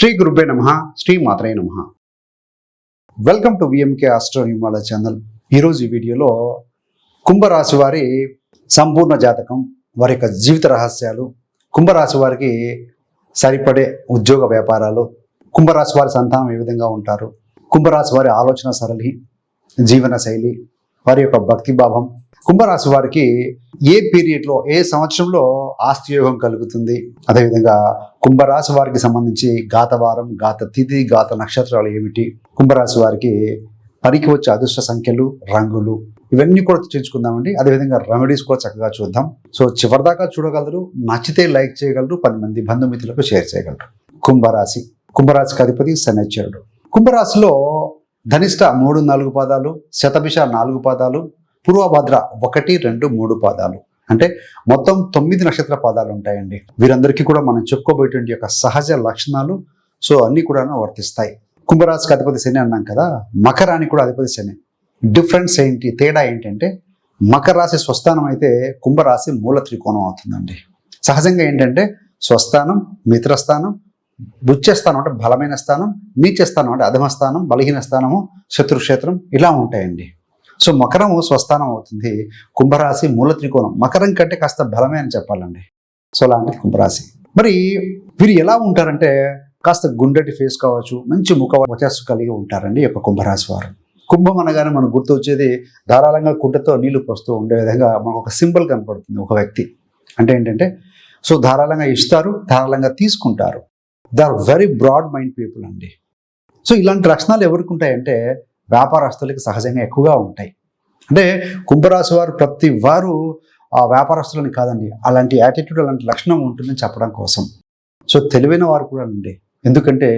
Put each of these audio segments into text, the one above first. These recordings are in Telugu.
శ్రీ గురుబే నమ శ్రీ మాత్రే నమ. వెల్కమ్ టు విఎంకే ఆస్ట్రో హిమాల ఛానల్ ఈరోజు ఈ వీడియోలో కుంభరాశి వారి సంపూర్ణ జాతకం వారి యొక్క జీవిత రహస్యాలు కుంభరాశి వారికి సరిపడే ఉద్యోగ వ్యాపారాలు కుంభరాశి వారి సంతానం ఏ విధంగా ఉంటారు కుంభరాశి వారి ఆలోచన సరళి జీవన శైలి వారి యొక్క భక్తిభావం కుంభరాశి వారికి ఏ పీరియడ్లో ఏ సంవత్సరంలో ఆస్తి యోగం కలుగుతుంది? అదేవిధంగా కుంభరాశి వారికి సంబంధించి గాతవారం గాత తిథి గాత నక్షత్రాలు ఏమిటి? కుంభరాశి వారికి పనికి వచ్చే అదృష్ట సంఖ్యలు రంగులు ఇవన్నీ కూడా చర్చించుకుందామండి అదేవిధంగా రెమెడీస్ కూడా చక్కగా చూద్దాం. సో చివరిదాకా చూడగలరు నచ్చితే లైక్ చేయగలరు పది మంది బంధుమిత్రులకు షేర్ చేయగలరు. కుంభరాశి కుంభరాశికి అధిపతి శనిచరుడు కుంభరాశిలో ధనిష్ట మూడు నాలుగు పాదాలు శతభిష నాలుగు పాదాలు పూర్వభద్ర ఒకటి రెండు మూడు పాదాలు. అంటే మొత్తం తొమ్మిది నక్షత్ర పాదాలు ఉంటాయండి. వీరందరికీ కూడా మనం చెప్పుకోబోయేటువంటి యొక్క సహజ లక్షణాలు సో అన్నీ కూడా వర్తిస్తాయి. కుంభరాశికి అధిపతి శని అన్నాం కదా మకరానికి కూడా అధిపతి శని. డిఫరెన్స్ ఏంటి తేడా ఏంటంటే మకర రాశి స్వస్థానం అయితే కుంభరాశి మూల త్రికోణం అవుతుందండి. సహజంగా ఏంటంటే స్వస్థానం మిత్రస్థానం బుచ్చస్థానం అంటే బలమైన స్థానం నీచ స్థానం అంటే అధమ స్థానం బలహీన స్థానము శత్రుక్షేత్రం ఇలా ఉంటాయండి. సో మకరం స్వస్థానం అవుతుంది. కుంభరాశి మూల త్రికోణం. మకరం కంటే కాస్త బలమే అని చెప్పాలండి. సో అలాంటిది కుంభరాశి. మరి వీరు ఎలా ఉంటారంటే కాస్త గుండెటి ఫేస్ కావచ్చు మంచి ముఖ వచస్సు కలిగి ఉంటారండి ఈ యొక్క కుంభరాశి వారు. కుంభం అనగానే మనకు గుర్తు వచ్చేది ధారాళంగా కుంటతో నీళ్ళు పోస్తూ ఉండే విధంగా మనకు ఒక సింబల్ కనపడుతుంది ఒక వ్యక్తి. అంటే ఏంటంటే సో ధారాళంగా ఇస్తారు ధారాళంగా తీసుకుంటారు. They are very broad mind people అండి. సో ఇలాంటి లక్షణాలు ఎవరికి ఉంటాయంటే వ్యాపారస్తులకి సహజంగా ఎక్కువగా ఉంటాయి. అంటే కుంభరాశి వారు ప్రతి వారు ఆ వ్యాపారస్తులని కాదండి అలాంటి యాటిట్యూడ్ అలాంటి లక్షణం ఉంటుందని చెప్పడం కోసం. సో తెలివైన వారు కూడా అండి ఎందుకంటే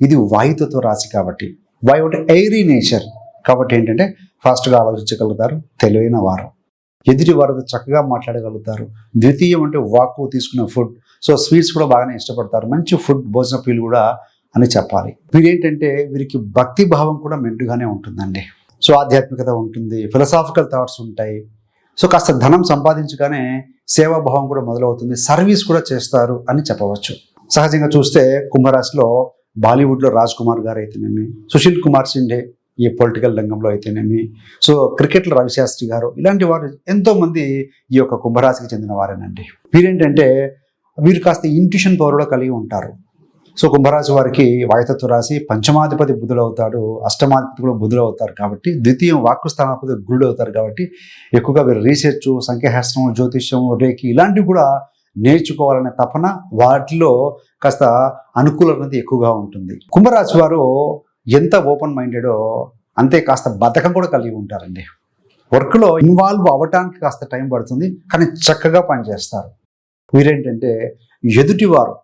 ఇది వాయుతత్వ రాశి కాబట్టి. వాయు అంటే ఎయిరీ నేచర్ కాబట్టి ఏంటంటే ఫాస్ట్గా ఆలోచించగలుగుతారు తెలివైన వారు. ఎదుటి వారితో చక్కగా మాట్లాడగలుగుతారు. ద్వితీయం అంటే వాక్కు తీసుకునే ఫుడ్ సో స్వీట్స్ కూడా బాగానే ఇష్టపడతారు. మంచి ఫుడ్ భోజన పీలు కూడా అని చెప్పాలి. వీరేంటంటే వీరికి భక్తి భావం కూడా మెండుగానే ఉంటుందండి. సో ఆధ్యాత్మికత ఉంటుంది ఫిలసాఫికల్ థాట్స్ ఉంటాయి. సో కాస్త ధనం సంపాదించగానే సేవాభావం కూడా మొదలవుతుంది సర్వీస్ కూడా చేస్తారు అని చెప్పవచ్చు. సహజంగా చూస్తే కుంభరాశిలో బాలీవుడ్లో రాజ్ కుమార్ గారు అయితేనేమి సుశీల్ కుమార్ సిండే ఈ పొలిటికల్ రంగంలో అయితేనేమి సో క్రికెట్లో రవిశాస్త్రి గారు ఇలాంటి వారు ఎంతోమంది ఈ యొక్క కుంభరాశికి చెందిన వారేనండి. వీరేంటంటే వీరు కాస్త ఇంట్యూషన్ పవర్ కూడా కలిగి ఉంటారు. సో కుంభరాశి వారికి వాయుతత్వ రాశి పంచమాధిపతి బుధులు అవుతాడు అష్టమాధిపతి కూడా బుధులు అవుతారు కాబట్టి ద్వితీయం వాక్కు స్థానాధిపతి గురుడు అవుతారు కాబట్టి ఎక్కువగా వీరు రీసెర్చ్ సంఖ్యాశాస్త్రం జ్యోతిష్యం రేఖి ఇలాంటివి కూడా నేర్చుకోవాలనే తపన వాటిలో కాస్త అనుకూలత ఎక్కువగా ఉంటుంది. కుంభరాశి వారు ఎంత ఓపెన్ మైండెడో అంతే కాస్త బద్ధకం కూడా కలిగి ఉంటారండి. వర్క్లో ఇన్వాల్వ్ అవ్వటానికి కాస్త టైం పడుతుంది కానీ చక్కగా పనిచేస్తారు. వీరేంటంటే ఎదుటివారు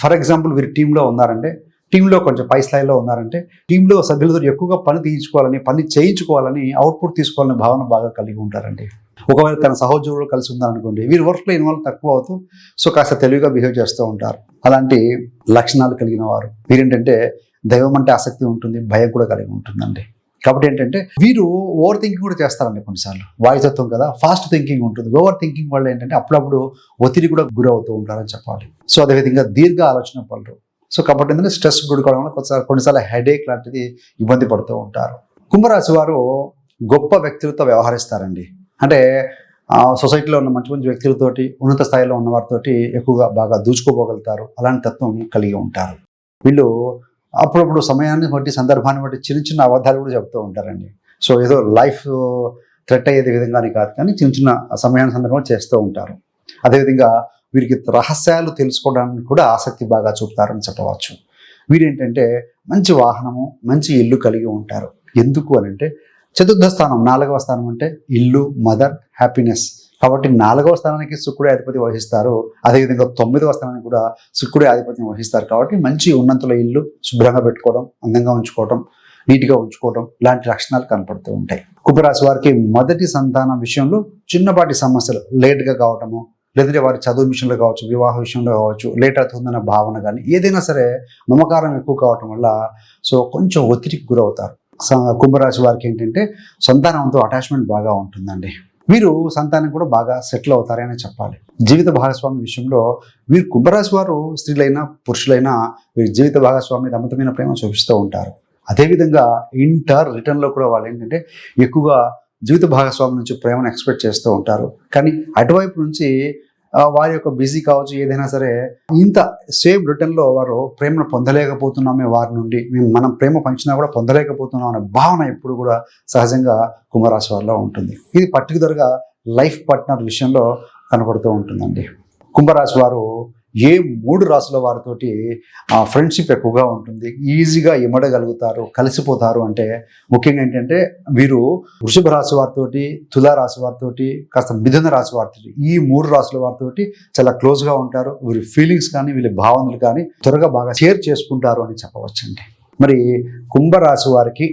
ఫర్ ఎగ్జాంపుల్ వీరు టీంలో ఉన్నారంటే టీంలో కొంచెం పై స్థాయిలో ఉన్నారంటే టీంలో సభ్యులతో ఎక్కువగా పని తీయించుకోవాలని పని చేయించుకోవాలని అవుట్పుట్ తీసుకోవాలని భావన బాగా కలిగి ఉంటారండి. ఒకవేళ తన సహోద్యోగులు కలిసి ఉన్నారనుకోండి వీరు వర్క్లో ఇన్వాల్వ్ తక్కువ అవుతూ సో కాస్త తెలివిగా బిహేవ్ చేస్తూ ఉంటారు. అలాంటి లక్షణాలు కలిగిన వారు. వీరేంటంటే దైవం అంటే ఆసక్తి ఉంటుంది భయం కూడా కలిగి ఉంటుందండి. కాబట్టి ఏంటంటే వీరు ఓవర్ థింకింగ్ కూడా చేస్తారండి కొన్నిసార్లు. వాయుతత్వం కదా ఫాస్ట్ థింకింగ్ ఉంటుంది. ఓవర్ థింకింగ్ వల్ల ఏంటంటే అప్పుడప్పుడు ఒత్తిడి కూడా గురవుతూ ఉంటారని చెప్పాలి. సో అదేవిధంగా దీర్ఘ ఆలోచన పడరు సో కాబట్టి ఏంటంటే స్ట్రెస్ గుడికోవడం వల్ల కొన్నిసార్లు కొన్నిసార్లు హెడేక్ లాంటిది ఇబ్బంది పడుతూ ఉంటారు. కుంభరాశి వారు గొప్ప వ్యక్తులతో వ్యవహరిస్తారండి. అంటే సొసైటీలో ఉన్న మంచి మంచి వ్యక్తులతోటి ఉన్నత స్థాయిలో ఉన్న వారితోటి ఎక్కువగా బాగా దూచుకోపోగలుగుతారు అలాంటి తత్వం కలిగి ఉంటారు. వీళ్ళు అప్పుడప్పుడు సమయాన్ని బట్టి సందర్భాన్ని బట్టి చిన్న చిన్న అబద్ధాలు కూడా చెప్తూ ఉంటారండి. సో ఏదో లైఫ్ థ్రెట్ అయ్యేది విధంగానే కాదు కానీ చిన్న చిన్న సమయాన్ని సందర్భంగా చేస్తూ ఉంటారు. అదేవిధంగా వీరికి రహస్యాలు తెలుసుకోవడానికి కూడా ఆసక్తి బాగా చూపుతారని చెప్పవచ్చు. వీరేంటంటే మంచి వాహనము మంచి ఇల్లు కలిగి ఉంటారు. ఎందుకు అని అంటే చతుర్థ స్థానం నాలుగవ స్థానం అంటే ఇల్లు మదర్ హ్యాపీనెస్. కాబట్టి నాలుగవ స్థానానికి శుక్రుడే అధిపతి వహిస్తారు. అదేవిధంగా తొమ్మిదవ స్థానానికి కూడా శుక్రుడే ఆధిపత్యం వహిస్తారు కాబట్టి మంచి ఉన్నంతలో ఇల్లు శుభ్రంగా పెట్టుకోవడం అందంగా ఉంచుకోవడం నీట్గా ఉంచుకోవడం ఇలాంటి లక్షణాలు కనపడుతూ ఉంటాయి. కుంభరాశి వారికి మొదటి సంతానం విషయంలో చిన్నపాటి సమస్యలు లేట్గా కావటము లేదంటే వారి చదువు విషయంలో కావచ్చు వివాహ విషయంలో కావచ్చు లేట్ అవుతుందన్న భావన కానీ ఏదైనా సరే మమకారం ఎక్కువ కావటం వల్ల సో కొంచెం ఒత్తిడికి గురవుతారు. కుంభరాశి వారికి ఏంటంటే సంతానంతో అటాచ్మెంట్ బాగా ఉంటుందండి. వీరు సంతానం కూడా బాగా సెటిల్ అవుతారని చెప్పాలి. జీవిత భాగస్వామి విషయంలో వీరు కుంభరాశి వారు స్త్రీలైనా పురుషులైనా వీరి జీవిత భాగస్వామి అమితమైన ప్రేమ చూపిస్తూ ఉంటారు. అదేవిధంగా ఇంటర్ రిటర్న్లో కూడా వాళ్ళు ఏంటంటే ఎక్కువగా జీవిత భాగస్వామి నుంచి ప్రేమను ఎక్స్పెక్ట్ చేస్తూ ఉంటారు. కానీ అటువైపు నుంచి వారి యొక్క బిజీ కావచ్చు ఏదైనా సరే ఇంత సేమ్ రిటర్న్లో వారు ప్రేమను పొందలేకపోతున్నామే వారి నుండి. మేము మనం ప్రేమ పంచినా కూడా పొందలేకపోతున్నాం అనే భావన ఎప్పుడు కూడా సహజంగా కుంభరాశి వారిలో ఉంటుంది. ఇది పర్టికులర్గా లైఫ్ పార్ట్నర్ విషయంలో కనపడుతూ ఉంటుందండి. కుంభరాశి వారు ఏ మూడు రాసుల వారితోటి ఆ ఫ్రెండ్షిప్ ఎక్కువగా ఉంటుంది. ఈజీగా ఇమడగలుగుతారు కలిసిపోతారు అంటే ముఖ్యంగా ఏంటంటే వీరు వృషభ రాశి వారితోటి తులా రాశి వారితోటి కాస్త మిథున రాశి వారితోటి ఈ మూడు రాశుల వారితోటి చాలా క్లోజ్గా ఉంటారు. వీరి ఫీలింగ్స్ కానీ వీళ్ళ భావనలు కానీ త్వరగా బాగా షేర్ చేసుకుంటారు అని చెప్పవచ్చండి. మరి కుంభరాశి వారికి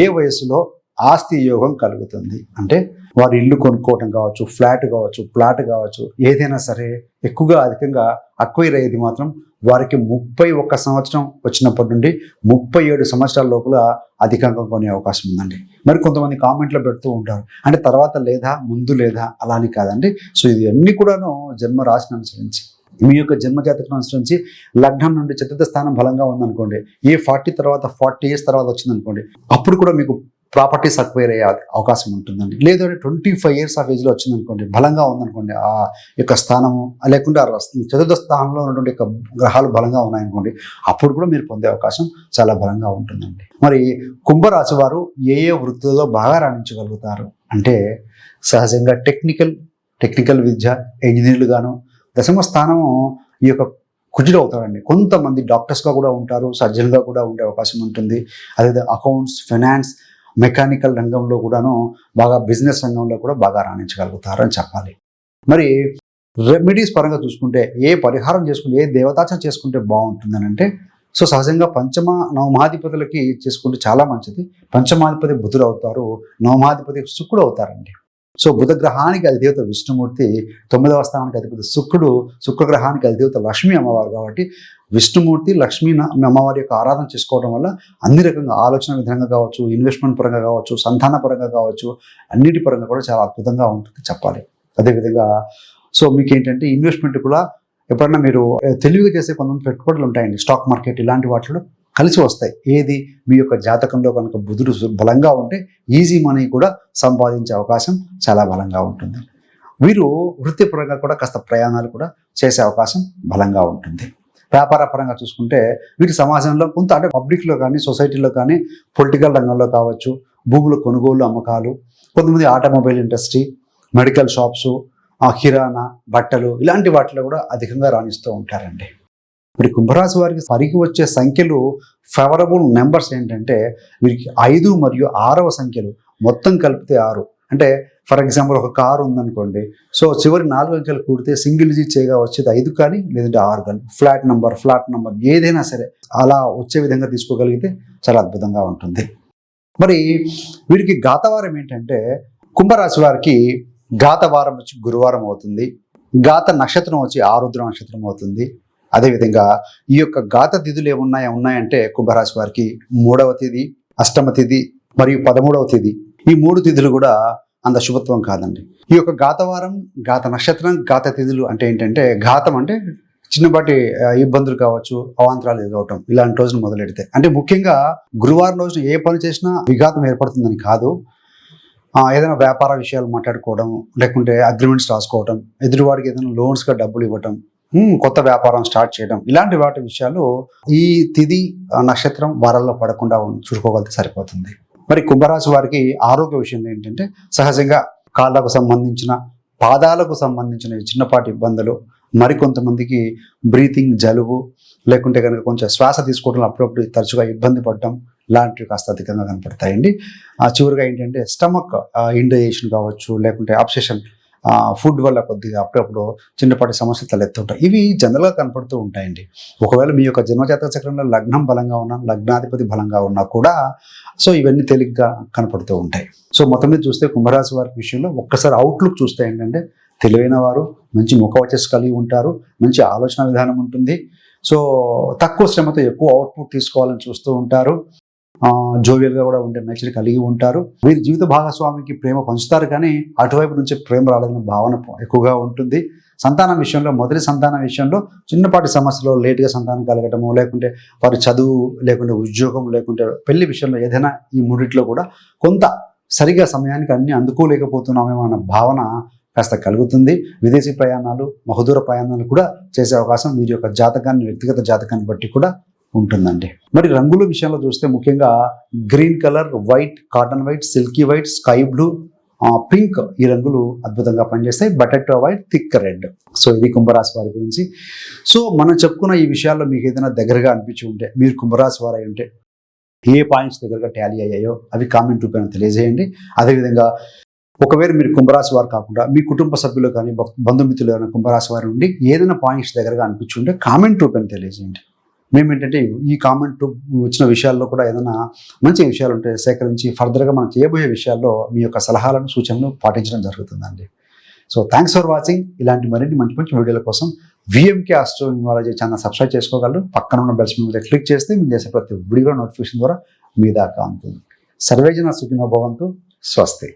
ఏ వయసులో ఆస్తి యోగం కలుగుతుంది? అంటే వారు ఇల్లు కొనుక్కోవటం కావచ్చు ఫ్లాట్ కావచ్చు ప్లాట్ కావచ్చు ఏదైనా సరే ఎక్కువగా అధికంగా అక్వైర్ అయ్యేది మాత్రం వారికి ముప్పై ఒక్క సంవత్సరం వచ్చినప్పటి నుండి ముప్పై ఏడు సంవత్సరాల లోపల అధికంగా కొనే అవకాశం ఉందండి. మరి కొంతమంది కామెంట్లో పెడుతూ ఉంటారు. అంటే తర్వాత లేదా ముందు లేదా అలా అని కాదండి. సో ఇది అన్ని కూడాను జన్మ రాశిని అనుసరించి మీ యొక్క జన్మజాతకం అనుసరించి లగ్నం నుండి చతుర్థ స్థానం బలంగా ఉందనుకోండి ఏ ఫార్టీ తర్వాత ఫార్టీ ఇయర్స్ తర్వాత వచ్చిందనుకోండి అప్పుడు కూడా మీకు ప్రాపర్టీస్ అక్వైర్ అయ్యే అవకాశం ఉంటుందండి. లేదంటే ట్వంటీ ఫైవ్ ఇయర్స్ ఆఫ్ ఏజ్లో వచ్చిందనుకోండి బలంగా ఉందనుకోండి ఆ యొక్క స్థానము లేకుంటే ఆ చతుర్థ స్థానంలో ఉన్నటువంటి యొక్క గ్రహాలు బలంగా ఉన్నాయనుకోండి అప్పుడు కూడా మీరు పొందే అవకాశం చాలా బలంగా ఉంటుందండి. మరి కుంభరాశి వారు ఏ ఏ వృత్తులలో బాగా రాణించగలుగుతారు? అంటే సహజంగా టెక్నికల్ టెక్నికల్ విద్య ఇంజనీర్లు గాను దశమ స్థానము ఈ యొక్క కుజుడు అవుతారండి కొంతమంది డాక్టర్స్గా కూడా ఉంటారు సర్జన్గా కూడా ఉండే అవకాశం ఉంటుంది. అదే అకౌంట్స్ ఫైనాన్స్ మెకానికల్ రంగంలో కూడాను బాగా బిజినెస్ రంగంలో కూడా బాగా రాణించగలుగుతారని చెప్పాలి. మరి రెమెడీస్ పరంగా చూసుకుంటే ఏ పరిహారం చేసుకుంటే ఏ దేవతాచన చేసుకుంటే బాగుంటుందని అంటే సో సహజంగా పంచమ నవమాధిపతులకి చేసుకుంటే చాలా మంచిది. పంచమాధిపతి బుధుడు అవుతారు నవమాధిపతి శుక్రుడు అవుతారండి. సో బుధగ్రహానికి అధిదేవత విష్ణుమూర్తి తొమ్మిదవ స్థానానికి అధిపతి శుక్రుడు శుక్రగ్రహానికి అధిదేవత లక్ష్మీ అమ్మవారు కాబట్టి విష్ణుమూర్తి లక్ష్మీ అమ్మవారి యొక్క ఆరాధన చేసుకోవడం వల్ల అన్ని రకంగా ఆలోచన విధంగా కావచ్చు ఇన్వెస్ట్మెంట్ పరంగా కావచ్చు సంతాన పరంగా కావచ్చు అన్నిటి పరంగా కూడా చాలా అద్భుతంగా ఉంటుంది చెప్పాలి. అదేవిధంగా సో మీకు ఏంటంటే ఇన్వెస్ట్మెంట్ కూడా ఎప్పుడన్నా మీరు తెలివిగా చేసే కొంతమంది పెట్టుబడులు ఉంటాయండి. స్టాక్ మార్కెట్ ఇలాంటి వాటిలో కలిసి వస్తాయి. ఏది మీ యొక్క జాతకంలో కనుక బుధుడు బలంగా ఉంటే ఈజీ మనీ కూడా సంపాదించే అవకాశం చాలా బలంగా ఉంటుంది. వీరు వృత్తిపరంగా కూడా కాస్త ప్రయాణాలు కూడా చేసే అవకాశం బలంగా ఉంటుంది. వ్యాపార పరంగా చూసుకుంటే వీటి సమాజంలో కొంత అంటే పబ్లిక్లో కానీ సొసైటీలో కానీ పొలిటికల్ రంగంలో కావచ్చు భూముల కొనుగోలు అమ్మకాలు కొంతమంది ఆటోమొబైల్ ఇండస్ట్రీ మెడికల్ షాప్స్ కిరాణా బట్టలు ఇలాంటి వాటిలో కూడా అధికంగా రాణిస్తూ ఉంటారండి. మరి కుంభరాశి వారికి పరికి వచ్చే సంఖ్యలు ఫేవరబుల్ నెంబర్స్ ఏంటంటే వీరికి ఐదు మరియు ఆరవ సంఖ్యలు మొత్తం కలిపితే ఆరు. అంటే ఫర్ ఎగ్జాంపుల్ ఒక కారు ఉందనుకోండి సో చివరి నాలుగు అంకెలు కూడితే సింగిల్ డిజిట్ చేయగా వచ్చేది ఐదు కానీ లేదంటే ఆరు కానీ ఫ్లాట్ నంబర్ ఫ్లాట్ నంబర్ ఏదైనా సరే అలా వచ్చే విధంగా తీసుకోగలిగితే చాలా అద్భుతంగా ఉంటుంది. మరి వీరికి గాతవారం ఏంటంటే కుంభరాశి వారికి గాతవారం వచ్చి గురువారం అవుతుంది గాత నక్షత్రం వచ్చి ఆరుద్ర నక్షత్రం అవుతుంది. అదేవిధంగా ఈ యొక్క గాత తిథులు ఏమున్నాయి ఉన్నాయంటే కుంభరాశి వారికి మూడవ తేదీ అష్టమ తేదీ మరియు పదమూడవ తేదీ ఈ మూడు తిథులు కూడా అంత శుభత్వం కాదండి. ఈ యొక్క ఘాతవారం ఘాత నక్షత్రం ఘాత తిథులు అంటే ఏంటంటే ఘాతం అంటే చిన్నపాటి ఇబ్బందులు కావచ్చు అవాంతరాలు ఎదురవటం ఇలాంటి రోజులు మొదలెడితే. అంటే ముఖ్యంగా గురువారం రోజున ఏ పని చేసినా విఘాతం ఏర్పడుతుందని కాదు. ఏదైనా వ్యాపార విషయాలు మాట్లాడుకోవడం లేకుంటే అగ్రిమెంట్స్ రాసుకోవడం ఎదురువాడికి ఏదైనా లోన్స్గా డబ్బులు ఇవ్వటం కొత్త వ్యాపారం స్టార్ట్ చేయడం ఇలాంటి వాటి విషయాలు ఈ తిది ఆ, నక్షత్రం వారాల్లో పడకుండా చూసుకోగలిగితే సరిపోతుంది. మరి కుంభరాశి వారికి ఆరోగ్య విషయంలో ఏంటంటే సహజంగా కాళ్ళకు సంబంధించిన పాదాలకు సంబంధించిన చిన్నపాటి ఇబ్బందులు మరికొంతమందికి బ్రీతింగ్ జలుబు లేకుంటే కనుక కొంచెం శ్వాస తీసుకోవడం అప్పుడప్పుడు తరచుగా ఇబ్బంది పడటం లాంటివి కాస్త అధికంగా కనపడతాయండి. ఆ చివరిగా ఏంటంటే స్టమక్ ఇండైజేషన్ కావచ్చు లేకుంటే అబ్సెషన్ ఫుడ్ వల్ల కొద్దిగా అప్పుడప్పుడు చిన్నపాటి సమస్యలు తలెత్తుంటాయి. ఇవి జనరల్గా కనపడుతూ ఉంటాయండి. ఒకవేళ మీ యొక్క జన్మజాతక చక్రంలో లగ్నం బలంగా ఉన్నా లగ్నాధిపతి బలంగా ఉన్నా కూడా సో ఇవన్నీ తేలిగ్గా కనపడుతూ ఉంటాయి. సో మొత్తం మీద చూస్తే కుంభరాశి వారి విషయంలో ఒక్కసారి అవుట్లుక్ చూస్తే ఏంటంటే తెలివైన వారు మంచి ముఖవచస్ కలిగి ఉంటారు మంచి ఆలోచన విధానం ఉంటుంది. సో తక్కువ శ్రమతో ఎక్కువ అవుట్పుట్ తీసుకోవాలని చూస్తూ ఉంటారు. జోవియల్గా కూడా ఉండే నేచర్ కలిగి ఉంటారు. వీరి జీవిత భాగస్వామికి ప్రేమ పంచుతారు కానీ అటువైపు నుంచి ప్రేమ రాలేదన్న భావన ఎక్కువగా ఉంటుంది. సంతానం విషయంలో మొదటి సంతానం విషయంలో చిన్నపాటి సమస్యలు లేటుగా సంతానం కలగటము లేకుంటే వారి చదువు లేకుంటే ఉద్యోగం లేకుంటే పెళ్ళి విషయంలో ఏదైనా ఈ మూడిట్లో కూడా కొంత సరిగా సమయానికి అన్ని అందుకోలేకపోతున్నామేమో అన్న భావన కాస్త కలుగుతుంది. విదేశీ ప్రయాణాలు బహుదూర ప్రయాణాలు కూడా చేసే అవకాశం వీరి యొక్క జాతకాన్ని వ్యక్తిగత జాతకాన్ని బట్టి కూడా ఉంటుందండి. మరి రంగుల విషయంలో చూస్తే ముఖ్యంగా green colour white cotton white silky white sky blue pink ఈ రంగులు అద్భుతంగా పనిచేస్తాయి. బటెటో వైట్ థిక్ రెడ్. సో ఇది కుంభరాశి వారి గురించి. సో మనం చెప్పుకున్న ఈ విషయాల్లో మీకు ఏదైనా దగ్గరగా అనిపించి ఉంటే మీరు కుంభరాశి వారు అయి ఉంటే ఏ పాయింట్స్ దగ్గరగా టాలీ అయ్యాయో అవి కామెంట్ రూపంలో తెలియజేయండి. అదేవిధంగా ఒకవేళ మీరు కుంభరాశి వారు కాకుండా మీ కుటుంబ సభ్యులు కానీ బంధుమిత్రులు కానీ కుంభరాశి వారి ఉండి ఏదైనా పాయింట్స్ దగ్గరగా అనిపించి ఉంటే కామెంట్ రూపంలో తెలియజేయండి. మేము ఏంటంటే ఈ కామెంట్ వచ్చిన విషయాల్లో కూడా ఏదైనా మంచి విషయాలు ఉంటే సేకరించి ఫర్దర్గా మనం చేయబోయే విషయాల్లో మీ యొక్క సలహాలను సూచనలు పాటించడం జరుగుతుందండి. సో థ్యాంక్స్ ఫర్ వాచింగ్ ఇలాంటి మరిన్ని మంచి మంచి వీడియోల కోసం VMK astro numerology channel subscribe చేసుకోగలరు. పక్కన ఉన్న బెల్స్ మీద క్లిక్ చేస్తే మేము చేసే ప్రతి వీడియో నోటిఫికేషన్ ద్వారా మీ దాకా అందుతుంది. సర్వేజన సుఖినో భవంతు. స్వస్తి.